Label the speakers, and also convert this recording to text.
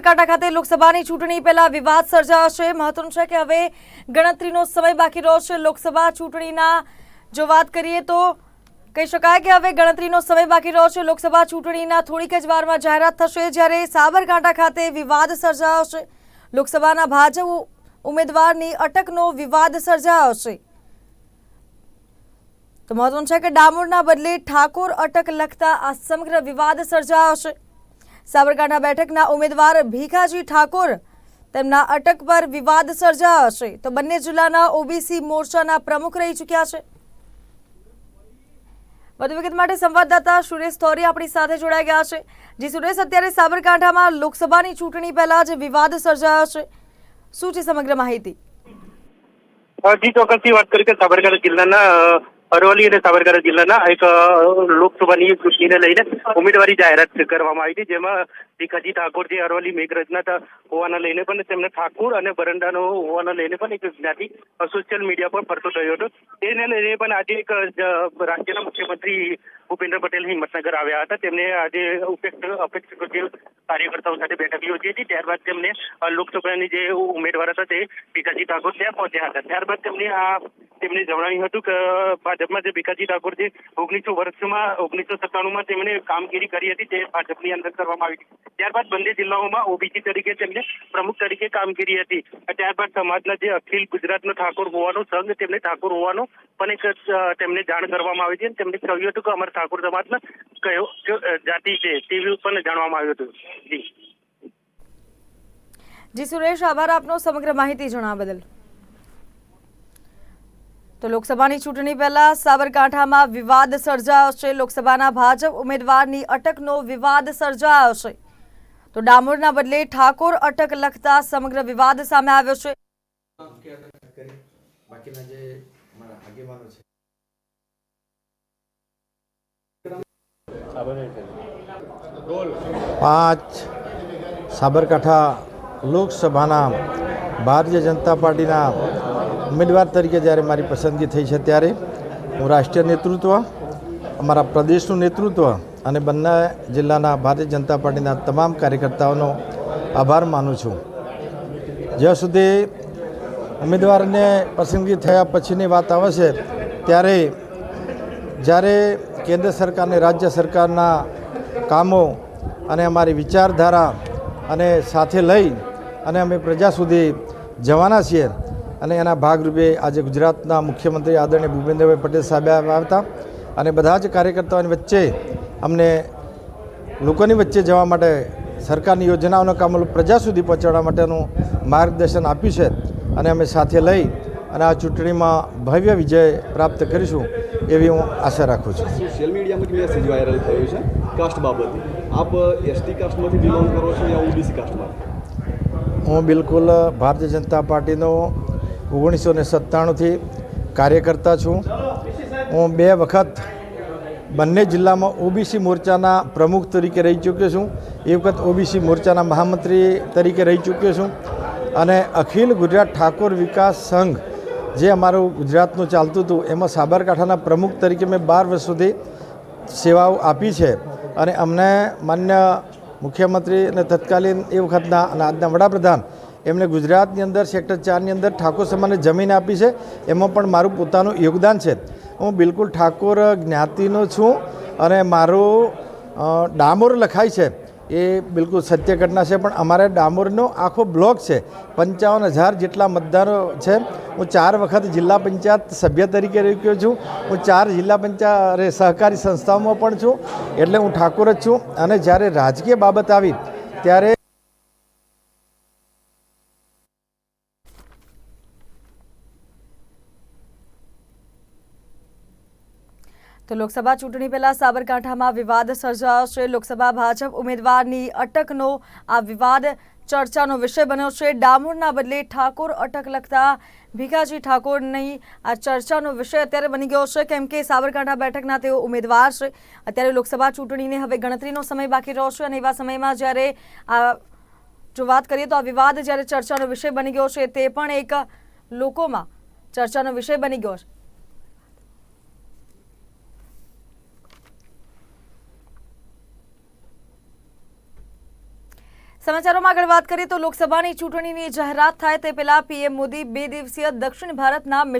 Speaker 1: સાબરકાંઠા ખાતે લોકસભાની ચૂંટણી પહેલા વિવાદ સર્જાશે. મહત્વનું છે કે હવે ગણતરીનો સમય બાકી રહ્યો છે. લોકસભા ચૂંટણીના જો વાત કરીએ તો કહી શકાય કે હવે ગણતરીનો સમય બાકી રહ્યો છે. લોકસભા ચૂંટણીના થોડીક જ વારમાં જાહેરાત થશે જ્યારે સાબરકાંઠા ખાતે વિવાદ સર્જાયો છે લોકસભાના ભાજપ ઉમેદવારની અટકનો વિવાદ સર્જાયો છે તો મહત્વનું છે કે ડામોરના બદલે ઠાકોર અટક લખતા આ સમગ્ર વિવાદ સર્જાયો છે સાબરકાંઠા બેઠકના ઉમેદવાર ભીખાજી ઠાકોર તેમના અટક પર વિવાદ સર્જાયો છે. તો બંને જિલ્લાના ઓબીસી મોરચાના પ્રમુખ રહી ચૂક્યા છે. વધુ વિગત માટે સંવાદદાતા સુરેશ થોરી આપણી સાથે જોડાઈ ગયા છે. જી સુરેશ, અત્યારે સાબરકાંઠામાં લોકસભાની ચૂંટણી પહેલા જે વિવાદ સર્જાયો છે. શું છે સમગ્ર માહિતી?
Speaker 2: જી, ચોક્કસથી વાત કરી કે સાબરકાંઠા જિલ્લાના અરવલ્લી અને સાબરકાંઠા જિલ્લાના એક લોકસભાની ચૂંટણીને લઈને ઉમેદવારી જાહેરાત કરવામાં આવી હતી, જેમાં ભીખાજી ઠાકોર જે અરવલ્લી મેઘરજના હોવાના લઈને પણ તેમને ઠાકોર અને બરંડાનો હોવાના લઈને પણ એક જ્ઞાતિ સોશિયલ મીડિયા પર ફરતો થયો હતો. તેને લઈને પણ આજે એક રાજ્યના મુખ્યમંત્રી ભૂપેન્દ્ર પટેલ હિંમતનગર આવ્યા હતા. તેમને આજે ઉપેક્ષ અપેક્ષિત કાર્યકર્તાઓ સાથે બેઠક યોજી હતી. ત્યારબાદ તેમને લોકસભાની જે ઉમેદવાર હતા તે ભીખાજી ઠાકોર ત્યાં પહોંચ્યા હતા. ત્યારબાદ તેમને આ તેમને જણાવ્યું હતું કે ભાજપમાં જે ભીખાજી ઠાકોર ઓગણીસો વર્ષમાં ઓગણીસો સત્તાણુંમાં તેમણે કામગીરી કરી હતી તે ભાજપની અંદર કરવામાં આવી હતી. ત્યારબાદ બંને જિલ્લાઓમાં ઓબીસી તરીકે તેમને પ્રમુખ તરીકે કામગીરી હતી. ત્યારબાદ સમાજના જે અખિલ ગુજરાતનો ઠાકોર હોવાનો સંઘ તેમને ઠાકોર હોવાનો પણ એક તેમને જાણ કરવામાં આવી હતી અને તેમને કહ્યું હતું કે અમારા ઠાકોર સમાજના કયો, જાતિ છે તેવી પણ જાણવામાં આવ્યું હતું. જી.
Speaker 1: જી સુરેશ આભાર આપનો સમગ્ર માહિતી જણાવવા બદલ. તો લોકસભાની ચૂંટણી પહેલા સાબરકાંઠામાં વિવાદ સર્જાયો છે. લોકસભાના ભાજપ ઉમેદવારની અટકનો વિવાદ સર્જાયો છે. તો ડામોરના બદલે ઠાકોર અટક લખતા સમગ્ર વિવાદ સામે આવ્યો છે.
Speaker 3: કરી બાકીના જે મારા આગેવાનો છે. પાંચ સાબરકાંઠા લોકસભાના ભારતીય જનતા પાર્ટીના ઉમેદવાર તરીકે જ્યારે મારી પસંદગી થઈ છે ત્યારે હું રાષ્ટ્રીય નેતૃત્વ, અમારા પ્રદેશનું નેતૃત્વ અને બંને જિલ્લાના ભારતીય જનતા પાર્ટીના તમામ કાર્યકર્તાઓનો આભાર માનું છું. જ્યાં સુધી ઉમેદવારને પસંદગી થયા પછીની વાત આવે છે, ત્યારે જ્યારે કેન્દ્ર સરકાર અને રાજ્ય સરકારના કામો અને અમારી વિચારધારા અને સાથે લઈ અને અમે પ્રજા સુધી જવાના છીએ અને એના ભાગરૂપે આજે ગુજરાતના મુખ્યમંત્રી આદરણીય ભૂપેન્દ્રભાઈ પટેલ સાહેબ આવ્યા હતા. અને બધા જ કાર્યકર્તાઓની વચ્ચે અમને લોકોની વચ્ચે જવા માટે સરકારની યોજનાઓનો કામો પ્રજા સુધી પહોંચાડવા માટેનું માર્ગદર્શન આપ્યું છે. અને અમે સાથે લઈ અને આ ચૂંટણીમાં ભવ્ય વિજય પ્રાપ્ત કરીશું એવી હું આશા રાખું છું.
Speaker 4: સોશિયલ મીડિયામાં મેસેજ વાયરલ થયો છે કાસ્ટ બાબતે. આપ એસટી કાસ્ટમાંથી બિલોંગ કરો છો યા ઓબીસી કાસ્ટમાં
Speaker 3: હું બિલકુલ ભારતીય જનતા પાર્ટીનો ઓગણીસો ને સત્તાણુંથી કાર્યકર્તા છું. હું બે વખત બંને જિલ્લામાં ઓબીસી મોરચાના પ્રમુખ તરીકે રહી ચૂક્યો છું. એ વખત ઓબીસી મોરચાના મહામંત્રી તરીકે રહી ચૂક્યો છું. અને અખિલ ગુજરાત ઠાકોર વિકાસ સંઘ જે અમારું ગુજરાતનું ચાલતું હતું, એમાં સાબરકાંઠાના પ્રમુખ તરીકે મેં બાર વર્ષ સુધી સેવાઓ આપી છે. અને અમને માન્ય મુખ્યમંત્રી અને તત્કાલીન એ વખતના અને આજના વડાપ્રધાન એમણે ગુજરાતની અંદર, સેક્ટર ચારની અંદર ઠાકોર સમાજને જમીન આપી છે. એમાં પણ મારું પોતાનું યોગદાન છે. હું બિલકુલ ઠાકોર જ્ઞાતિનો છું અને મારું ડામોર લખાય છે. એ બિલકુલ સત્ય ઘટના છે, પણ અમારે ડામોરનો આખો બ્લોક છે. પંચાવન હજાર જેટલા મતદારો છે. હું ચાર વખત જિલ્લા પંચાયત સભ્ય તરીકે રહી ગયો છું. હું ચાર જિલ્લા પંચાયત સહકારી સંસ્થાઓમાં પણ છું. એટલે હું ઠાકોર જ છું. અને જ્યારે રાજકીય બાબત આવી, ત્યારે
Speaker 1: તો લોકસભા ચૂંટણી પહેલા સાબરકાંઠામાં વિવાદ સર્જાયો છે. લોકસભા ભાજપ ઉમેદવારની અટકનો આ વિવાદ ચર્ચાનો વિષય બન્યો છે. ડામોરના બદલે ઠાકોર અટક લખતા ભીખાજી ઠાકોરની આ ચર્ચાનો વિષય અત્યારે બની ગયો છે. કેમ કે સાબરકાંઠા બેઠકના તેઓ ઉમેદવાર છે. અત્યારે લોકસભા ચૂંટણીને હવે ગણતરીનો સમય બાકી રહ્યો છે અને એવા સમયમાં જ્યારે આ જો વાત કરીએ તો આ વિવાદ જ્યારે ચર્ચાનો વિષય બની ગયો છે તે પણ એક લોકોમાં ચર્ચાનો વિષય બની ગયો છે. સમાચારોમાં આગળ વાત કરીએ તો લોકસભાની ચૂંટણીની જાહેરાત થાય તે પહેલા પીએમ મોદી બે દિવસીય દક્ષિણ ભારતના મિશન